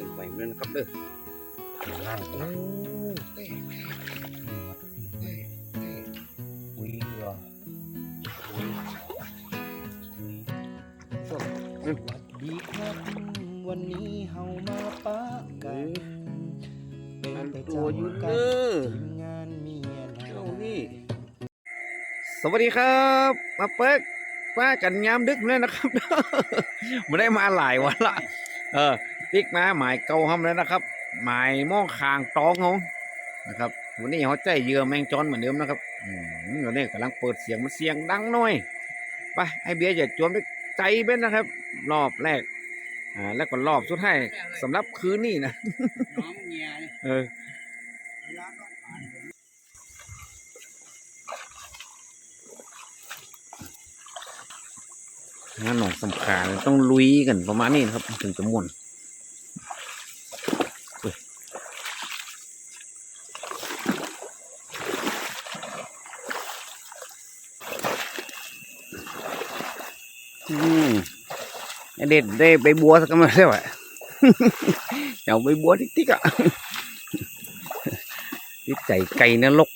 ขึ้นไปเหมือนะครับเด้อนั่งโอ้เต้เต้เหรอดีครับวันนี้เฮามาปะกันเป็นอันประตัวอยู่กันทีมงานเมียนาเจ้านี่สวัสดีครับ มาเปิกป้ากันยามดึกเลยนะครับไม่ได้มาหลายวันละ เออ ติ๊กมาหมายเก่าห้ำแล้วนะครับ หมายหม้องคางตองเขานะครับวันนี้เขาใจเหยื่อแมงจอนเหมือนเดิมนะครับอืมวันนี้กำลังเปิดเสียงมันเสียงดังหน่อยไปไอเบียร์อย่าจวมด้วยใจเบ้นนะครับ รอบแรกอ่าแล้วก็รอบสุดท้ายสำหรับคืนนี้นะน้องเมียนี่เอองานหนองสำคัญต้องลุยกันประมาณนี้นะครับ ถึงจะม่วนเฮ้ยอืมไอ้ เด็ดได้ใบบัวสักมาแล้วอะเอาใบบัวติ๊กๆอะติดใจไก่นรก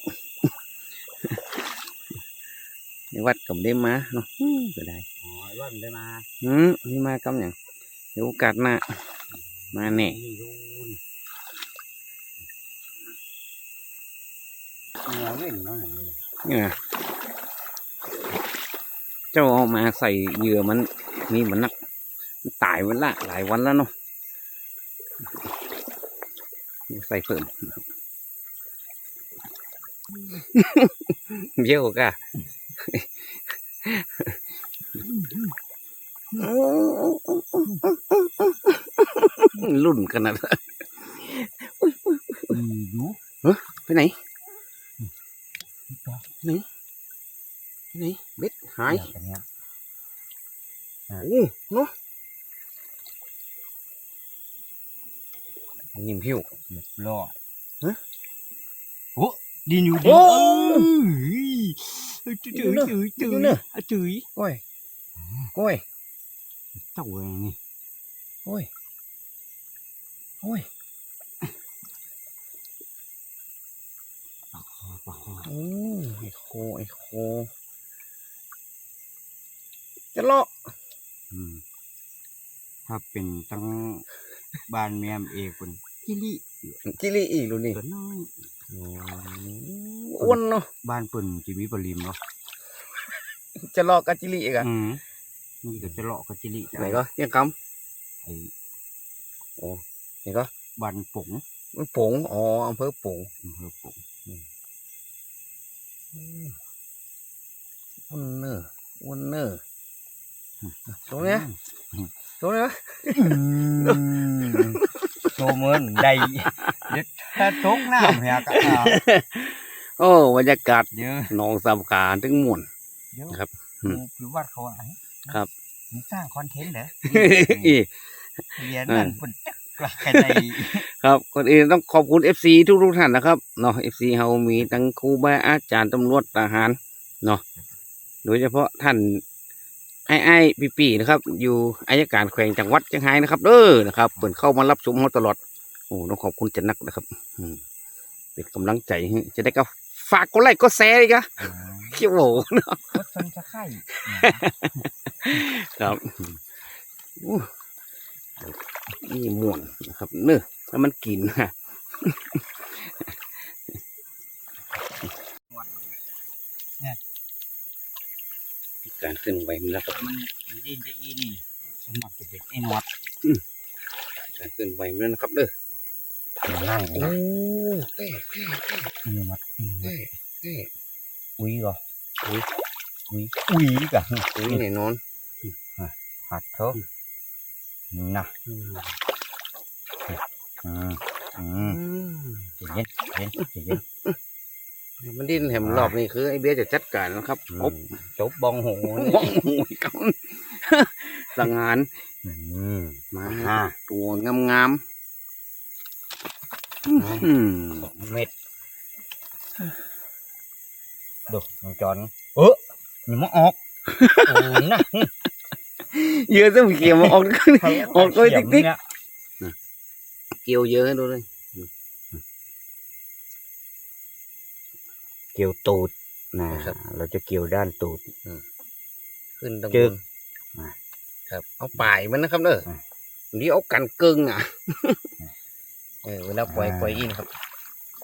ในวัดกับได้มาเนาะอืมก็ได้อ๋อว่ามันได้มาอืมนี่มากำอย่างเดี๋ยวโอกาสหน้ามาแน่นี่ดูนี่เมียเว้นเนาะนี่นะเจ้าเอามาใส่เหยื่อมันนี่มันนักมัน ตายวันละหลายวันแล้วเนาะใส่เพิ่มนะครับเยอะกะรุ่นขนาดนั้นอืมดูไปไหนไหนไปไหนเบ็ดหาย อันเนี้ย โอ้เนาะนิ่มหิว เรียบร้อย ฮะ โอ้ดินอยู่ดิโอ้ เอ้ยจืดอยู่เนอะจืดจือยู่ดเนอะอะจืดก้อยก้อยเจ้าเองนี่ก้อยก้อยปะคอโอ้ไอโคไอโคจะเลาะอืมถ้าเป็นทั้งบ้านแม่มเอกคนกิลิจิลีอีกดูนี่ตัวน้อย อ้วนเนาะบ้านเปิ่นจีมีปริมเนาะจะเลาะกับจิลีอีกอะอืมนี่ก็จะเลาะกับจิลิไหนก็เที่ยงคไอ้ำไหนก็บ้านปงมันผงอ๋ออำเภอผงอำเภอปงอ้วนเนอร์อ้วนเนอร์ตรงเนี้ยตรงเนี้ย อืมโซเมินได้เด็ดถ้าตกน้ำเหียก็เอาโอ้บรรยากาศเดี๋ยวหนองสามขาถึงม่วนเดี๋ยวครับอืมคือวัดเขาอะไรครับมึงสร้างคอนเทนต์เหรออีเรียนนั่นปุ่นจักกลักกันในครับก่อนอื่นต้องขอบคุณ FC ทุกทุกๆท่านนะครับเนาะ FC เฮามีทั้งครูบาอาจารย์ตำรวจทหารเนาะโดยเฉพาะท่าน ไอ้ไอ้ปีปีๆนะครับ อยู่อายการแขวงจังหวัดเชียงรายนะครับเด้อนะครับเปิดเข้ามารับชมเราตลอดโอ้ต้องขอบคุณจันนักนะครับอืมเป็นกำลังใจให้จะได้ก็ฝากกดไลค์กดแชร์อีกอะเขี้ยวโหเนาะรถชนจะไข่ครับอู้นี่ม่วนนะครับเนื้อแล้วมันกินนะ การขึ้นไหวมันแล้วครับมันดินจะอีนี่สมัครจะเป็นไอ้หนวดการขึ้นไหวมันแล้วนะครับเด้อนั่งโอ้เต้ไอ้หนวดไอ้หนวดเต้เต้อุ้ยก็อุ้ยอุ้ยอุ้ยกะอุ้ยแน่นอนหัดเถอะนะอืมอืมอือืมมเย็นเย็นเย็น มันดิ้นแหมรอบนี้คือไอ้เบี้ยจะจัดการนะครับอือบมจบบองโหโอ้นี่โหกำสังหารอืมมาอ่าตัวงามๆอืมสองเม็ดดูน้องจอนเออนี่มันออกโอ้นะเยอะซะเขียวมาออกออกโดยติ๊กๆเนี่ยเกี่ยวเยอะให้ดูเลย เกี่ยวตูดนะครับ เราจะเกี่ยวด้านตูด ขึ้นตรงจึบกนอะ ครับ เอาปลายมันนะครับเด้ออะนี่เอากันกึ่งอะ เออเวลาปล่อยอ่าปล่อยอินครับ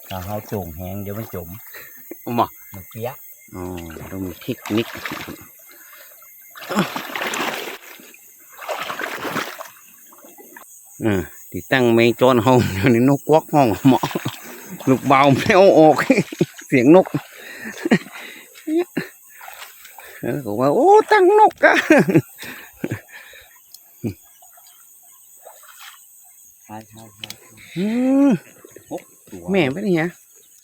ถ้าเขาโจ่งแหงเดี๋ยวมันจมเอาหมอมันเปียกอ๋อต้องมีเทคนิคอ่าที่ตั้งเมจอนห้องเดี๋ยวนี้นกกวักห้องหมอลูกเบาไม่เอาออก เสียงนกแล้วก็ว่า โอ้ตั้งนกอะใช่ใช่ใช่อืมตัวแม่เป็นไง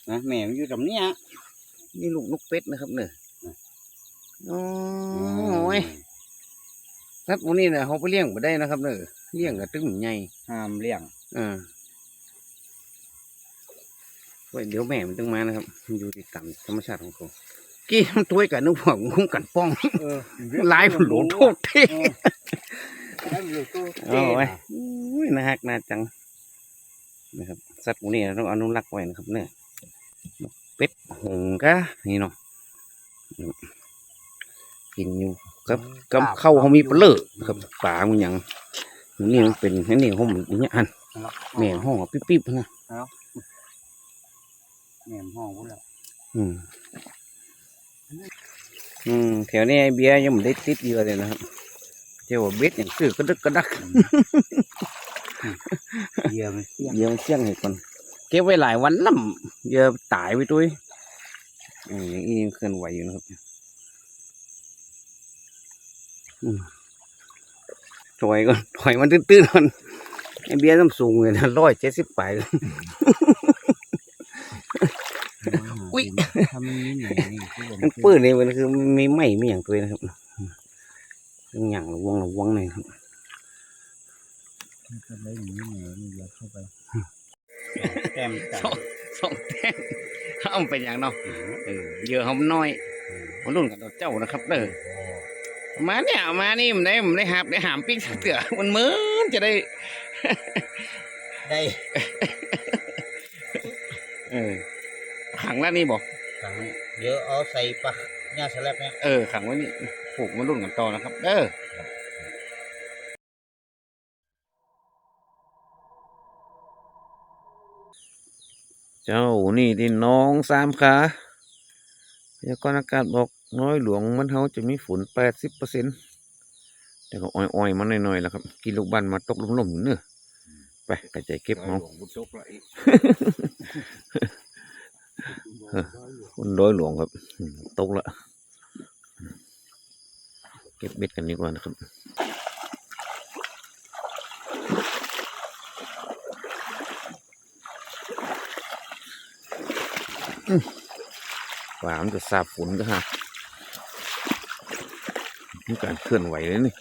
นะแม่มันอยู่ตรงเนี้ยนี่ลูกนกเป็ดนะครับเนอะโอ้ยสัตว์พวกนี้เนี่ยเขาไปเลี้ยงไม่ได้นะครับเนอะเลี้ยงกับตึ้งใหญ่ห้ามเลี้ยงอ่าไว้เดี๋ยวแม่มันต้องมานะครับมันอยู่ที่ต่ำธรรมชาติของเขากี้มันตัวกันนึกว่าคุ้มกันป้องเออลายผลโหลโทษเท่ได้อยู่ตู้โอ้ยอุ้ยน่าฮักน่าจังนะครับสัตว์พวกนี้เราต้องอนุรักษ์ไว้นะครับ เนี่ยนกเป็ดหงส์กะนี่เนาะกินอยู่กับกับเข้าวเขามีเปลือกครับป่ามันหยังนี่มันเป็นอันนี่เขาเหมือนอย่างเงี้ยอันแม่ห้องอะปิ๊บๆนะ แม่ห้องพุ่นแล้วอืม อืมแถวนี้ไอ้เบียร์ยังไม่ได้ติดเยอะเลยนะครับเจ้าว่าเบ็ดอย่างซื้อกระดึกกระดักเยี่ยมนเสี้ยงเดี๋ยวเชี่ยงให้ก่อนเก็บไว้หลายวันล่ำเดี๋ยอะตายไปด้วยอืมอย่างนี้ยังเคลื่อนไหวอยู่นะครับอืมถอยก่อนถอยมันตื้นๆก่อนไอ้เบียร์ต้องสูงเลยนะร้อยเจ็ดสิบปลายเลย อุ๊ยทำมันนี่ไหนนี่ที่ผมมันปื้นเลยมันคือไม่ไหม้ไม่อย่างตัวนะครับต้องอย่างระวังระวังหน่อยครับก็ได้อย่างนี้ไหนนี่เดี๋ยวเข้าไปแต้มกันสองแต้มเอาไปอย่างเนาะเออเยอะเขาน้อยมันรุ่นกับเจ้านะครับเด้อมาเนี่ยเอามานี่มันได้มันได้หาบได้หามปิ้งเตือมันเหมือนจะได้ ได้ เออ ขังแล้วนี่บอกขังเดี๋ยวเอาใส่ปะหญ้าสลับเนี่ยเออขังไว้นี่ผูกมันรุ่นกันต่อนะครับ เออเจ้านี่ที่น้องสามขาพยากรณ์อากาศบอกน้อยหลวงมันเฮาจะมีฝนแปดสิบเปอร์เซ็นต์แต่ก็อ่อยๆมาหน่อยๆแล้วครับ กินลูกบันมาตกลมๆอยู่เนอะไปกระจายเก็บเนาะ คนร้อยหลวงครับตกละเก็บเบ็ดกันดีกว่านะครับอืมปลามันจะสาบฝนก็ฮะมีการเคลื่อนไหวเลยนี่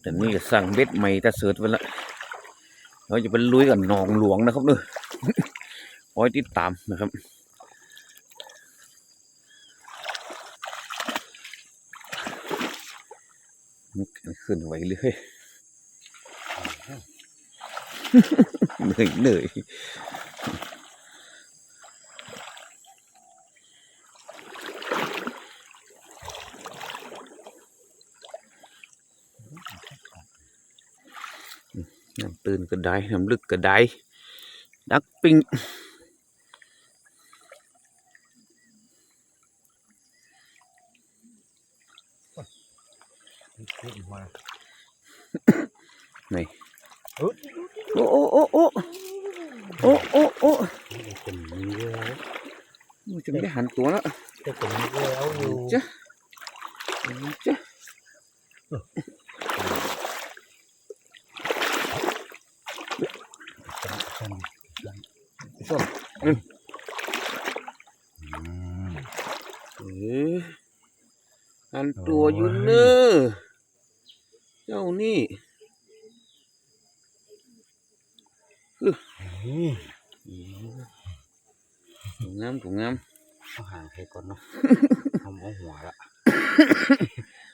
แต่นี่ก็สั่งเบ็ดใหม่ตาเสิร์ตไว้ละเราจะไปลุยกับหนองหลวงนะครับเนอะคอยติดตามนะครับมีการเรื่อนไหวเลยเหนื่อยเหนื่อย ตื่นก็ได้น้ำลึกก็ได้ดักปิงไหนโอ้โอ้โอ้โอ้โอ้โอ้โอ้เป็นมีเรือมันจะไม่ได้หันตัวแล้วแต่เป็นมีเรือเอาอยู่จ้ะจ้ะ ส้มอืมเออหันตัวอยู่เนอะเจ้านี่ถุงงามถุงงามเอาห่างให้ก่อนเนาะเอาเอาหัวละ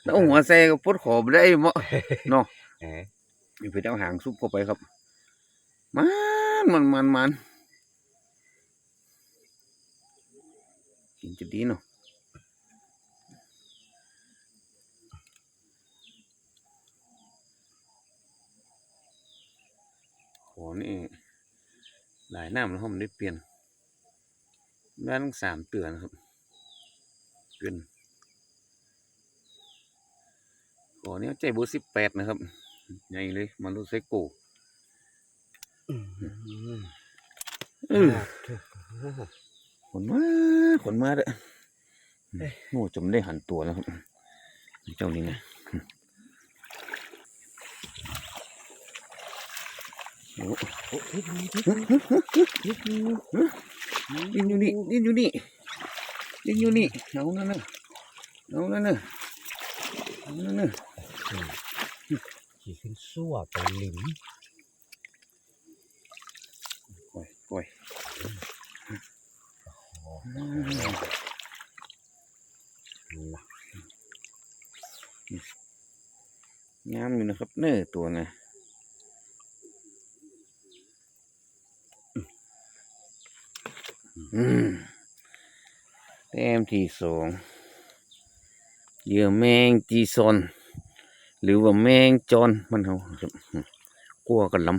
แล้วเอาหัวใส่ก็ปวดขอบ่ได้เหมาะเนาะเอ๊ะนี่ไปเอาหางซุปเข้าไปครับมัน มันมันมันกินจะดีเนาะโหนี่หลายน้ำแล้วผมได้เปลี่ยนได้ทั้งสามเตือนครับเปลี่ยนขอนี้ใจเบอร์สิบแปดนะครับใหญ่เลยมาลูไซโกอืมเออ ขนมาขนมาเด้อโอ้จมได้หันตัวแล้วครับ เจ้านี่นะโอ้โอ้ยนี่ที่ดินอยู่นี่ดินอยู่นี่ดินอยู่นี่เอานั่นน่ะเอานั่นน่ะเอานั่นน่ะขี่ขึ้นซั่วไปหลิม โอ้ยโอ้ย นะ งามอยู่นะครับ เน้อตัวนะอืมแต้มที่สองเยื่อแมงจีซอน หรือว่าแมงจอนมันเขาครับกลัวกันลำ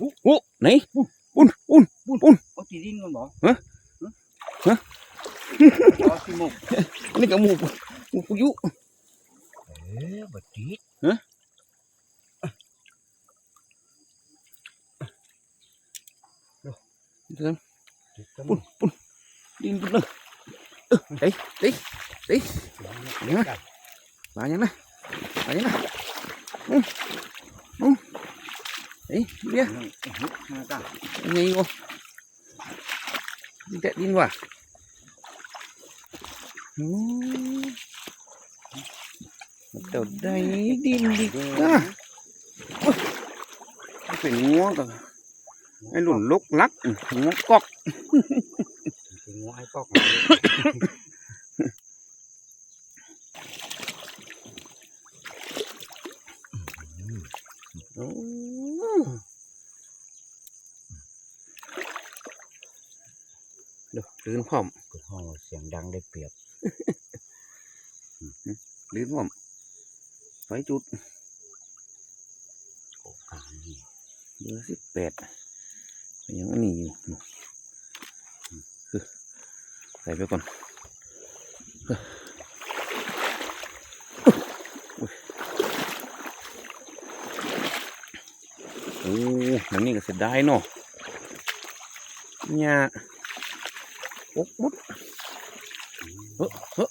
อืมอุ๊อุ๊ไหนอุ่นอุ่นอุ่นเอาตีดินก่อนบอกฮะฮะเอาสิหมกนี่ก็หมูหมูปุยุเอ๊ะบัดติดเดินติดกันปุ่นปุ่นดินปุ่นเลยเออเฮ้ยเฮ้ยเฮ้ยเดี๋ยวนะมาอย่างนะมาอย่างนะอืมอืม đấy biết ngay đi chạy tin vào. Đầu đây đi đi ta phải ngó cả. Cái lùn lốc lắc, ngó cọc. Ngó ai cọc เดี๋ยวลื่นพร้อมก็ห้องเสียงดังได้เปรียบลื่นพร้อมไฟจุดโอกาสนี่เบอร์สิบแปดยังอันนี้อยู่คือใส่ไปก่อนเฮ้ยโอ้หนังนี้ก็เสียดายเนาะเนี่ย ปกมุดเฮ้อเฮ้อ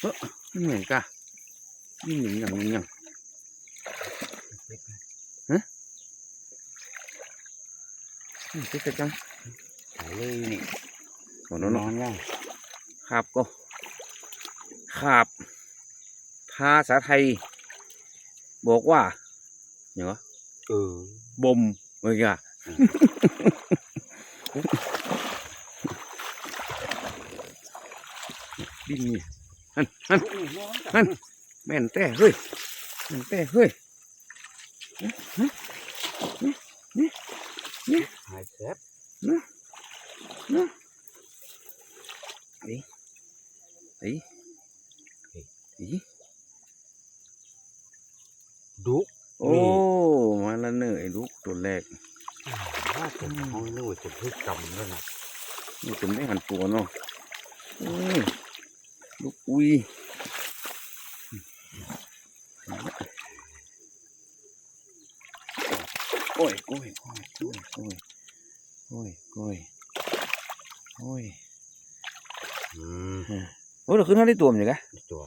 เฮ้อนี่เหมือนกะนี่หนึ่งอย่างหนึ่งอย่างนี่เจ๊จังถ่ายเลยนี่โอ้โหนนอนแล้วครับก็ขาบภาษาไทย บอกว่าอย่างวะเออบ่มเมื่อกี้อะดินนี่ฮันฮันฮันแม่นแต่เฮ้ยแม่นแต่เฮ้ยหายแซ่บไอ้ไอ้ไอ้ดุโอ้มาแล้วเนอะไอ้ลูกตัวแรกว่าจะห้องนู้นจะพึ่งกำแล้วนะนี่เป็นได้หันตัวเนาะอืม ลูกอุ้ยโอ้ยโอ้ยโอ้ยโอ้ยโอ้ยโอ้ยโอ้ยโอ้ยอืมโอ้ยเราขึ้นมาได้ตัวมันยังไงตัว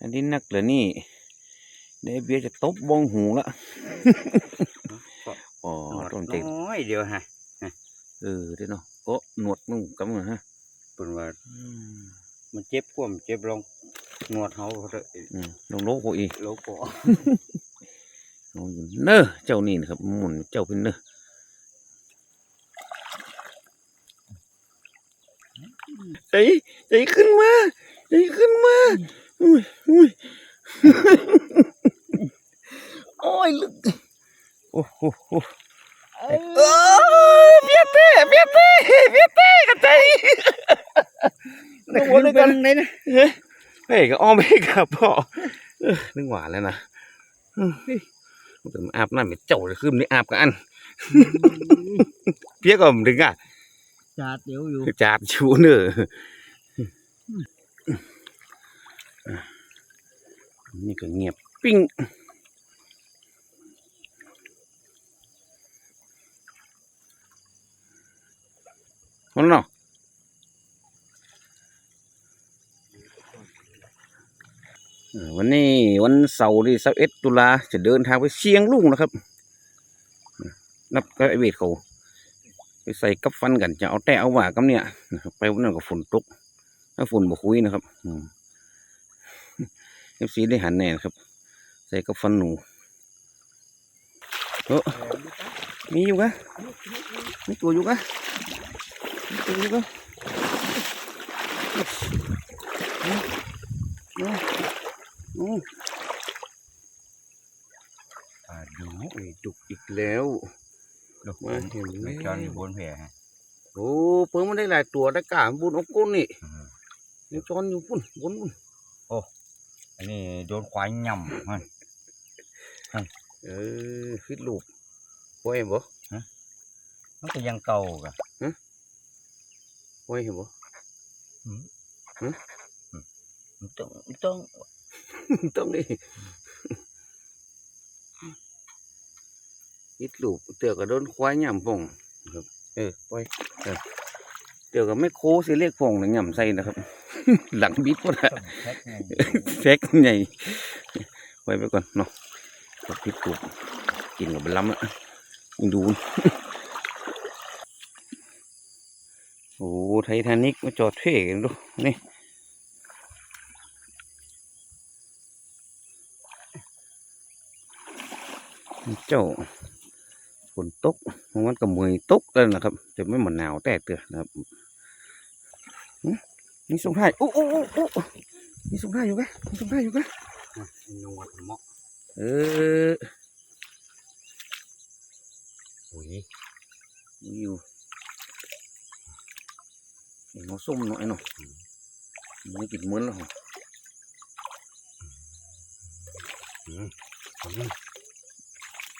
อันนี้นักเหรอนี่เดยวเบียร์จะตบบองหูละอ๋อต้นเต็มน้อยเดียวฮะเออเด้อเนาะ โอ้ะหนวดนุ่งกำเงฮะเป็นว่ามันเจ็บกวมเจ็บลงหนวดเขาเลยลงโลโกอีโลโกลงเนอเจ้านี่นะครับหมุนเจ้าเป็นเนอใจใจขึ้นมาใจขึ้นมาอุ้ยอุ้ยโอ้ยลึกโอ้โห ดเต้เบียดเต้เบียดเต้กันใจนึกว่าด้วยกันไหนนะเฮ้ยเฮ้ยก็อ้อมไปกับพ่อเออนึกหวานแล้วนะอืมเฮ้ยมันจะมาอาบน้ำเป็นเจ้าเลยคือมันได้อาบกันอันเพี้ยก็มันดึงอะจาดเดี๋ยวอยู่จาดชูเนอนี่ก็เงียบปิ้ง มันเนาะวันนี้วันเสาร์ที่สิบเอ็ดตุลาจะเดินทางไปเชียงลุงนะครับ นับก็ไอเวทเขาไปใส่กับฟันกันจะเอาแต่เอาหว่ากับเนี่ยไปวันนั้นก็ฝนตกถ้าฝนบ่คุยนะครับเอฟซีได้หันแน่นะครับ ใส่กับฟันหนูเออมีอยู่กะมีตัวอยู่กะ มีตัวอยู่กะเอาเอาเอาอ่าดูไอ้ดุกอีกแล้วดอกมาเห็นไหมไม่จอนอยู่บนแผลฮะโอ้เพิ่งมันได้หลายตัวได้กล้าบุญอกกุ้นนี่ยังจอนอยู่ปุ่นบนปุ่นอันนี้โดนควายย่ำมันเออฟิดลูกปล่อยเห็นบ่มันก็ยังเก่ากัน ปล่อยเห็นบ่มันต้องมันต้องต้องดิฟิดลูกเตือก็โดนควายย่ำป่องครับเออปล่อยเออเตือก็ไม่โค้สิเรียกป่องนะย่ำใส่นะครับ หลังบิดหมดอะแพ็คไงแฟกใหญ่ไว้ไปก่อนเนาะกับพิษตูกกินกับล้ำอะยังดู โอ้ ไททานิกมาจอดเท่กันดูนี่เจ้าฝนตกมันก็มือตกแล้วนะครับ จะไม่เหมือนหนาวแต่เตือนะครับหึนี่ส่งท้ายโอ้โอ้โอ้โอ้นี่ส่งท้ายอยู่กะนี่ส่งท้ายอยู่กะนวดเหมาะเออโอ้ยมีอยู่ เห็นส้มหน่อยเนาะไม่กินมื้อแล้วอืม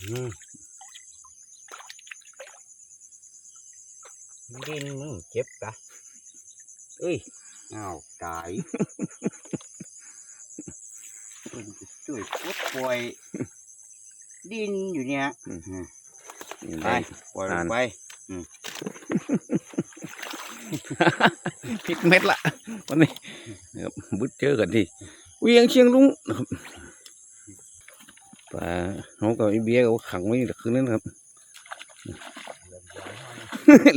อืมดินมึงเจ็บกะเอ้ยอ้าวตายจะช่วยปลดปล่อยดินอยู่เนี่ยไปปล่อยลอ่านงไป พิกเม็ดละวันนี้นะครับบึดเจอกันที่เวียงเชียงลุงนะครับปลาเขากับไอเบียร์เขาขังไว้แต่คืนนั้นครับ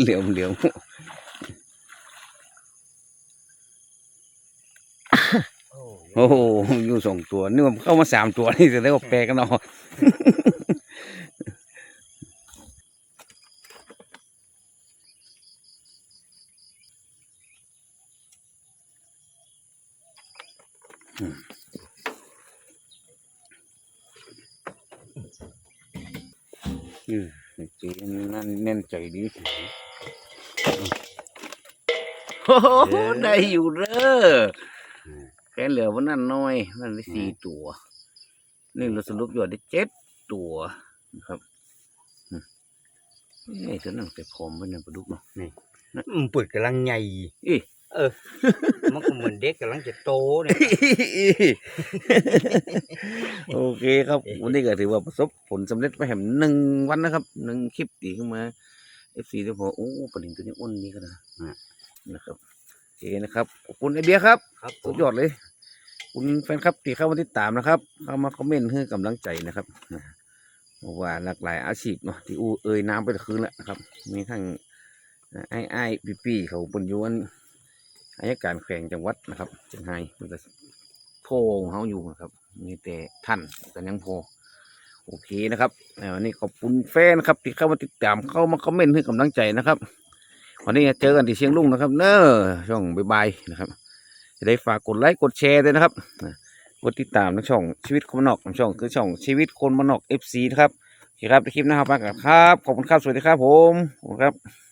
เหลียวเหลียวโอ้โหอยู่สองตัวนึกว่าเข้ามาสามตัวนี่แสดงว่าแปลกันเนาะ อืมเจีนั่นแน่นใจดีโอ้โหได้อยู่เด้อแค่เหลือวันนั้นน้อยนั่นได้สี่ตัวนี่เราสรุปยอดได้เจ็ดตัวนะครับอืมเอ้ยฉันนั่งแต่พร้อมไว้ในปลาดุกเนาะมันเปิดกำลังใหญ่อี เออ มันก็เหมือนเด็กกำลังจะโตเนี่ย โอเคครับ วันนี้ก็ถือว่าประสบผลสำเร็จไปแหมหนึ่งวันนะครับหนึ่งคลิปตีขึ้นมาเอฟซีได้พอโอ้ปลาดิงตัวนี้อ้วนดีก็นะนะครับโอเคนะครับขอบคุณไอเบียร์ครับครับผสุมดยอดเลย คุณแฟนครับที่เข้ามาติดตามนะครับ เข้ามาคอมเมนต์ให้กำลังใจนะครับเพราะว่าหลากหลายอาชีพเนาะที่อูเอ่ยน้ำไปตะคืนแล้วนะครับ มีทั้งไอ้ไอ้ปีปีเขาบนยวน อายการแขวงจังหวัดนะครับเชียงรายมันก็โพของเขาอยู่นะครับ มีแต่ท่านกันยังโพโอเคนะครับวันนี้ขอบคุณแฟนครับที่เข้ามาติดตามเข้ามาคอมเมนต์ให้กำลังใจนะครับวันนี้เจอกันที่เชียงลุงนะครับ เนอะช่องบายๆนะครับ จะได้ฝากกดไลค์กดแชร์ด้วยนะครับกดติดตามนช่องชีวิตคนมนอกช่องคือช่องชีวิตคนมานนอก FC นะครับโอเคครับคลิปหนะครับมากันครับ ขอบคุณครับ สวัสดีครับผมขอบคุณครับ